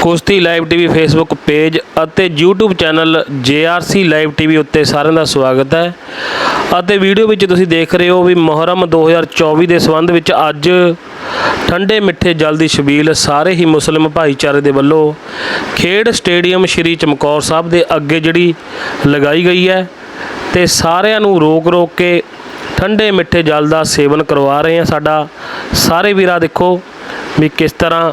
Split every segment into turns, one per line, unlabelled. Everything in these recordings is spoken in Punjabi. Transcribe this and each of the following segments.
ਕੁਸ਼ਤੀ ਲਾਈਵ ਟੀਵੀ ਫੇਸਬੁੱਕ ਪੇਜ ਅਤੇ YouTube channel JRC live TV ਉੱਤੇ ਸਾਰਿਆਂ ਦਾ ਸਵਾਗਤ ਹੈ। ਅਤੇ ਵੀਡੀਓ ਵਿੱਚ ਤੁਸੀਂ ਦੇਖ ਰਹੇ ਹੋ ਵੀ ਮੁਹਰਮ 2024 ਦੇ ਸੰਬੰਧ ਵਿੱਚ ਅੱਜ ਠੰਡੇ ਮਿੱਠੇ ਜਲ ਦੀ ਛਬੀਲ ਸਾਰੇ ਹੀ ਮੁਸਲਿਮ ਭਾਈਚਾਰੇ ਦੇ ਵੱਲੋਂ ਖੇਡ ਸਟੇਡੀਅਮ ਸ਼੍ਰੀ ਚਮਕੌਰ ਸਾਹਿਬ ਦੇ ਅੱਗੇ ਜਿਹੜੀ ਲਗਾਈ ਗਈ ਹੈ ਤੇ ਸਾਰਿਆਂ ਨੂੰ ਰੋਕ ਰੋਕ ਕੇ ਠੰਡੇ ਮਿੱਠੇ ਜਲ ਦਾ ਸੇਵਨ ਕਰਵਾ ਰਹੇ ਆ ਸਾਡਾ ਸਾਰੇ ਵੀਰਾ ਦੇਖੋ ਵੀ ਕਿਸ ਤਰ੍ਹਾਂ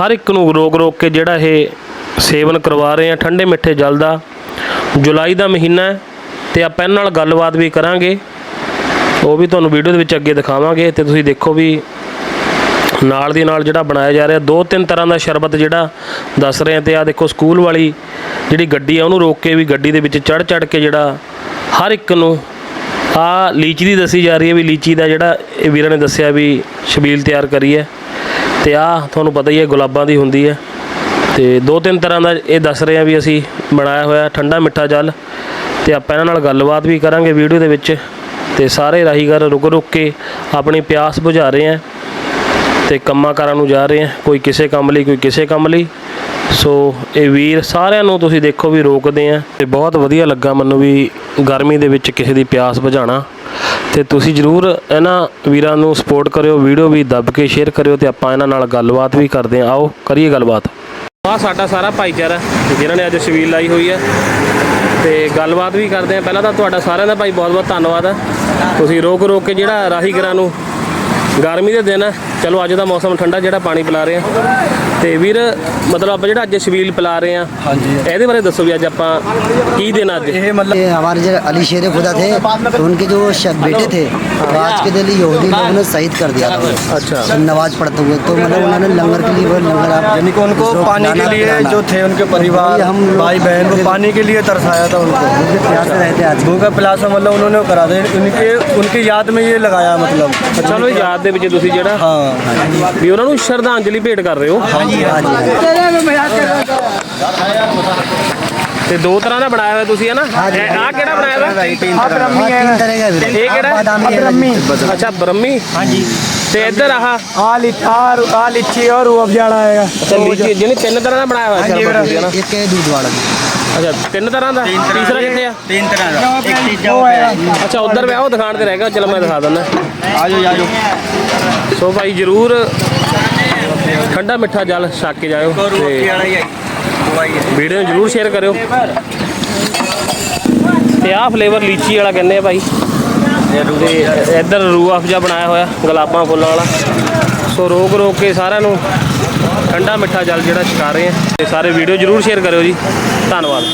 ਹਰ ਇੱਕ ਨੂੰ ਰੋਕ ਰੋਕ ਕੇ ਜਿਹੜਾ ਇਹ ਸੇਵਨ ਕਰਵਾ ਰਹੇ ਆ ਠੰਡੇ ਮਿੱਠੇ ਜਲ ਦਾ। ਜੁਲਾਈ ਦਾ ਮਹੀਨਾ ਹੈ ਤੇ ਆਪਾਂ ਇਹਨਾਂ ਨਾਲ ਗੱਲਬਾਤ ਵੀ ਕਰਾਂਗੇ। ਉਹ ਵੀ ਤੁਹਾਨੂੰ ਵੀਡੀਓ ਦੇ ਵਿੱਚ ਅੱਗੇ ਦਿਖਾਵਾਂਗੇ ਤੇ ਤੁਸੀਂ ਦੇਖੋ ਵੀ ਨਾਲ ਦੀ ਨਾਲ ਜਿਹੜਾ ਬਣਾਇਆ ਜਾ ਰਿਹਾ, ਦੋ ਤਿੰਨ ਤਰ੍ਹਾਂ ਦਾ ਸ਼ਰਬਤ ਜਿਹੜਾ ਦੱਸ ਰਹੇ ਆ ਤੇ ਆ ਦੇਖੋ ਸਕੂਲ ਵਾਲੀ ਜਿਹੜੀ ਗੱਡੀ ਆ, ਉਹਨੂੰ ਰੋਕ ਕੇ ਵੀ ਗੱਡੀ ਦੇ ਵਿੱਚ ਚੜ ਚੜ ਕੇ ਜਿਹੜਾ ਹਰ ਇੱਕ ਨੂੰ ਆ ਲੀਚੀ ਦੀ ਦੱਸੀ ਜਾ ਰਹੀ ਹੈ ਵੀ ਲੀਚੀ ਦਾ ਜਿਹੜਾ ਇਹ ਵੀਰਾਂ ਨੇ ਦੱਸਿਆ ਵੀ ਸ਼ਬੀਲ ਤਿਆਰ ਕਰੀ ਹੈ। ਤੇ ਆ ਤੁਹਾਨੂੰ ਪਤਾ ਹੀ ਹੈ, ਗੁਲਾਬਾਂ ਦੀ ਹੁੰਦੀ ਹੈ। ਤੇ ਦੋ ਤਿੰਨ ਤਰ੍ਹਾਂ ਦਾ ਇਹ ਦੱਸ ਰਹੇ ਆ ਵੀ ਅਸੀਂ ਬਣਾਇਆ ਹੋਇਆ ਠੰਡਾ ਮਿੱਠਾ ਜਲ। ਤੇ ਆਪਾਂ ਇਹਨਾਂ ਨਾਲ ਗੱਲਬਾਤ ਵੀ ਕਰਾਂਗੇ ਵੀਡੀਓ ਦੇ ਵਿੱਚ। ਤੇ ਸਾਰੇ ਰਾਹੀਗਰ ਰੁਕ ਰੁਕ ਕੇ ਆਪਣੀ ਪਿਆਸ ਬੁਝਾ ਰਹੇ ਆ ਤੇ ਕੰਮਾਂ ਕਾਰਾਂ ਨੂੰ ਜਾ ਰਹੇ ਆ ਕੋਈ ਕਿਸੇ ਕੰਮ ਲਈ, ਕੋਈ ਕਿਸੇ ਕੰਮ ਲਈ। ਸੋ ਇਹ ਵੀਰ ਸਾਰਿਆਂ ਨੂੰ ਤੁਸੀਂ ਦੇਖੋ ਵੀ ਰੋਕਦੇ ਆ ਤੇ ਬਹੁਤ ਵਧੀਆ ਲੱਗਾ ਮੈਨੂੰ ਵੀ ਗਰਮੀ ਦੇ ਵਿੱਚ ਕਿਸੇ ਦੀ ਪਿਆਸ ਬੁਝਾਉਣਾ। ਤੇ ਤੁਸੀਂ ਜਰੂਰ ਇਹਨਾਂ ਵੀਰਾਂ ਨੂੰ ਸਪੋਰਟ ਕਰਿਓ ਵੀਡੀਓ ਵੀ ਦੱਬ ਕੇ ਸ਼ੇਅਰ ਕਰਿਓ ਤੇ ਆਪਾਂ ਇਹਨਾਂ ਨਾਲ ਗੱਲਬਾਤ ਵੀ ਕਰਦੇ ਆ ਆਓ, ਕਰੀਏ ਗੱਲਬਾਤ। ਆ ਸਾਡਾ ਸਾਰਾ ਭਾਈਚਾਰਾ ਜਿਨ੍ਹਾਂ ਨੇ ਅੱਜ ਛਬੀਲ ਲਾਈ ਹੋਈ ਹੈ। ਤੇ ਗੱਲਬਾਤ ਵੀ ਕਰਦੇ ਆ ਪਹਿਲਾਂ ਤਾਂ ਤੁਹਾਡਾ ਸਾਰਿਆਂ ਦਾ ਭਾਈ ਬਹੁਤ ਬਹੁਤ ਧੰਨਵਾਦ ਹੈ। ਤੁਸੀਂ ਰੋਕ ਰੋਕ ਕੇ ਜਿਹੜਾ ਰਾਹੀਗਰਾਂ ਨੂੰ ਗਰਮੀ ਦੇ ਦਿਨ ਹੈ ਚਲੋ ਅੱਜ ਦਾ ਮੌਸਮ ਠੰਡਾ ਜਿਹੜਾ ਪਾਣੀ ਪਿਲਾ ਰਹੇ ਆ ਤੇ ਵੀਰ ਮਤਲਬ ਆਪਾਂ ਜਿਹੜਾ ਅੱਜ ਛਬੀਲ ਪਿਲਾ ਰਹੇ ਆ
ਹਾਂਜੀ
ਇਹਦੇ ਬਾਰੇ ਦੱਸੋ ਵੀ ਅੱਜ ਆਪਾਂ ਕੀ ਦੇਣਾ ਅੱਜ
ये मतलब
ये हमारे जो अली शेर खुदा थे तो उनके जो श- बेटे थे तो आज के दिन यहूदी लोगों ने शहीद कर दिया था उन्हें।
अच्छा
नमाज पढ़ते हुए तो मतलब उन्होंने लंगर के लिए वो लंगर आप
यानी कि उनको
दूसरों को
पानी के
खिलाना,
लिए
पिलाना।
जो थे उनके परिवार
वही हम लोग-
भाई बहन वो पानी के लिए तरसाया था उनको
भूखे प्यासे रहते आज
भूखा पिलासा मतलब उन्होंने करा था उनके उनकी याद में ये लगाया मतलब
ਚਲੋ ਯਾਦ ਦੇ ਵਿੱਚ ਤੁਸੀਂ ਜਿਹੜਾ
हाँ
ਵੀ ਉਹਨਾਂ ਨੂੰ ਸ਼ਰਧਾਂਜਲੀ ਭੇਟ ਕਰ ਰਹੇ ਹੋ? ਤੇ ਦੋ ਤਰ੍ਹਾਂ ਦਾ ਬਣਾਇਆ ਹੋਇਆ ਤੁਸੀਂ ਹੈ ਨਾ? ਆਹ ਕਿਹੜਾ ਬਣਾਇਆ ਹੋਇਆ?
ਆ
ਬ੍ਰਹਮੀ ਹੈ। ਇਹ
ਕਿਹੜਾ? ਬ੍ਰਹਮੀ।
ਅੱਛਾ ਬ੍ਰਹਮੀ। ਹਾਂਜੀ। ਤੇ ਇੱਧਰ ਆਹ?
ਆ ਲਿਥਾਰ ਆ ਲਿੱਚੀ ਔਰ ਉਹ ਅਬਜਾਲਾ ਆਏਗਾ
ਅੱਛਾ ਲਿੱਚੀ ਜਿਹਨੇ ਤਿੰਨ ਤਰ੍ਹਾਂ ਦਾ ਬਣਾਇਆ ਹੋਇਆ ਹੈ ਸਰ
ਇੱਕ ਇਹ ਦੂਧ ਵਾਲਾ
ਅੱਛਾ ਤਿੰਨ ਤਰ੍ਹਾਂ ਦਾ? ਤੀਸਰਾ ਕਿੱਥੇ ਆ?
ਤਿੰਨ ਤਰ੍ਹਾਂ ਦਾ।
ਇੱਕ ਤੀਜਾ
ਅੱਛਾ ਉਧਰ ਪਿਆ ਉਹ ਦੁਕਾਨ ਤੇ ਰਹਿ ਗਿਆ ਚਲ ਮੈਂ ਦਿਖਾ ਦਿੰਦਾ।
ਆਜੋ ਆਜੋ
ਸੋ ਭਾਈ ਜਰੂਰ ਠੰਡਾ ਮਿੱਠਾ ਜਲ ਛਕ ਕੇ ਜਾਇਓ ਤੇ ਵੀਡੀਓ ਜਰੂਰ ਸ਼ੇਅਰ ਕਰਿਓ। ਤੇ ਆਹ ਫਲੇਵਰ ਲੀਚੀ ਵਾਲਾ ਕਹਿੰਦੇ ਆ ਭਾਈ। ਤੇ ਇੱਧਰ ਰੂ ਅਫਜਾ ਬਣਾਇਆ ਹੋਇਆ ਗੁਲਾਬਾਂ ਫੁੱਲਾਂ ਵਾਲਾ। ਸੋ ਰੋਕ ਰੋਕ ਕੇ ਸਾਰਿਆਂ ਨੂੰ ਠੰਡਾ ਮਿੱਠਾ ਜਲ ਜਿਹੜਾ ਛਕਾ ਰਹੇ ਆ। ਤੇ ਸਾਰੇ ਵੀਡੀਓ ਜਰੂਰ ਸ਼ੇਅਰ ਕਰਿਓ ਜੀ। ਧੰਨਵਾਦ।